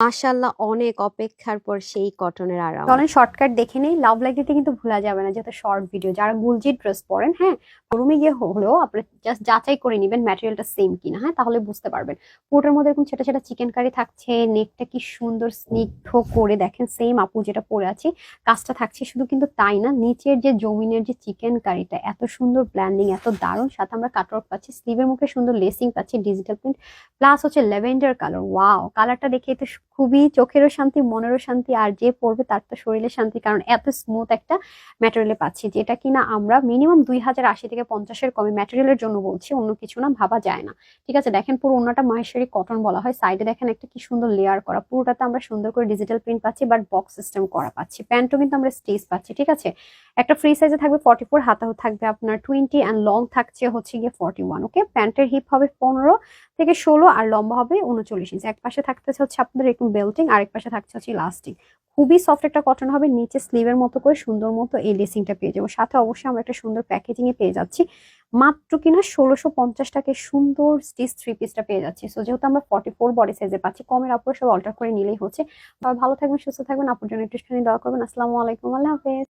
মাশাআল্লাহ, অনেক অপেক্ষার পর সেই কটনের আরাম। চলেন শর্টকাট দেখে নেই লাভ লাইফে কিন্তু ভোলা যাবে না, যেহেতু শর্ট ভিডিও যারা গুলজি ড্রেস পরেন হ্যাঁ রুমে গিয়ে হলেও আপনি জাস্ট যাচাই করে নেবেন ম্যাটেরিয়ালটা সেম কিনা হ্যাঁ তাহলে বুঝতে পারবেন। পুরোটার মধ্যে এরকম ছোটা ছোটা চিকেন কারি থাকছে নেকটা কি সুন্দর স্নিগ্ধ করে দেখেন সেম আপু যেটা পরে আছি, কাজটা থাকছে শুধু কিন্তু তাই না, নিচের যে জমিনের যে চিকেন কারিটা এত সুন্দর ব্ল্যান্ডিং এত দারুণ, সাথে আমরা কাটওয়ার্ক পাচ্ছি স্লিভের মুখে সুন্দর লেসিং পাচ্ছি ডিজিটাল প্রিন্ট প্লাস হচ্ছে ল্যাভেন্ডার কালার ওয়াও কালারটা দেখে তো খুবই চোখেরও শান্তি, মনেরও শান্তি, আর যে পড়বে তার তো শরীরের শান্তি, কারণ এত স্মুথ একটা ম্যাটেরিয়ালে পাচ্ছি, যেটা কিনা আমরা মিনিমাম দুই হাজার আশি থেকে পঞ্চাশের কমে ম্যাটেরিয়ালের জন্য বলছি, অন্য কিছু না ভাবা যায় না। ঠিক আছে, দেখেন পুরো অন্যটা মাহেশ্বরী কটন বলা হয় সাইডে দেখেন একটা কি সুন্দর লেয়ার করা, পুরোটাতে আমরা সুন্দর করে ডিজিটাল প্রিন্ট পাচ্ছি বাট বক্স সিস্টেম করা পাচ্ছি প্যান্টও কিন্তু আমরা স্টেজ পাচ্ছি, ঠিক আছে? একটা ফ্রি সাইজে থাকবে ফর্টি ফোর হাতাও থাকবে আপনার টোয়েন্টি অ্যান্ড লং থাকছে হচ্ছে গিয়ে ফর্টি ওয়ান ওকে প্যান্টের হিপ হবে পনেরো থেকে ষোলো আর লম্বা হবে উনচল্লিশ ইঞ্চি এক পাশে থাকতেছে হচ্ছে আপনাদের একটু বেল্টিং আর এক পাশে থাকছে হচ্ছে ইলাস্টিক খুবই সফট একটা কটন হবে, নিচে স্লিভের মতো করে সুন্দর মতো এই লেসিংটা পেয়ে যাব। সাথে অবশ্যই আমরা একটা সুন্দর প্যাকেজিং এ পেয়ে যাচ্ছি। মাত্র কিনা ষোলোশো পঞ্চাশ টাকায় সুন্দর স্টিচ থ্রি পিসটা পেয়ে যাচ্ছি। সো যেহেতু আমরা ফর্টি ফোর বডি সাইজে পাচ্ছি, কমের আপুর সব অল্টার করে নিলেই হচ্ছে। তবে ভালো থাকবেন, সুস্থ থাকবেন, আপুর জন্য একটু দোয়া করবেন। আসসালামু আলাইকুম, আল্লাহ হাফেজ।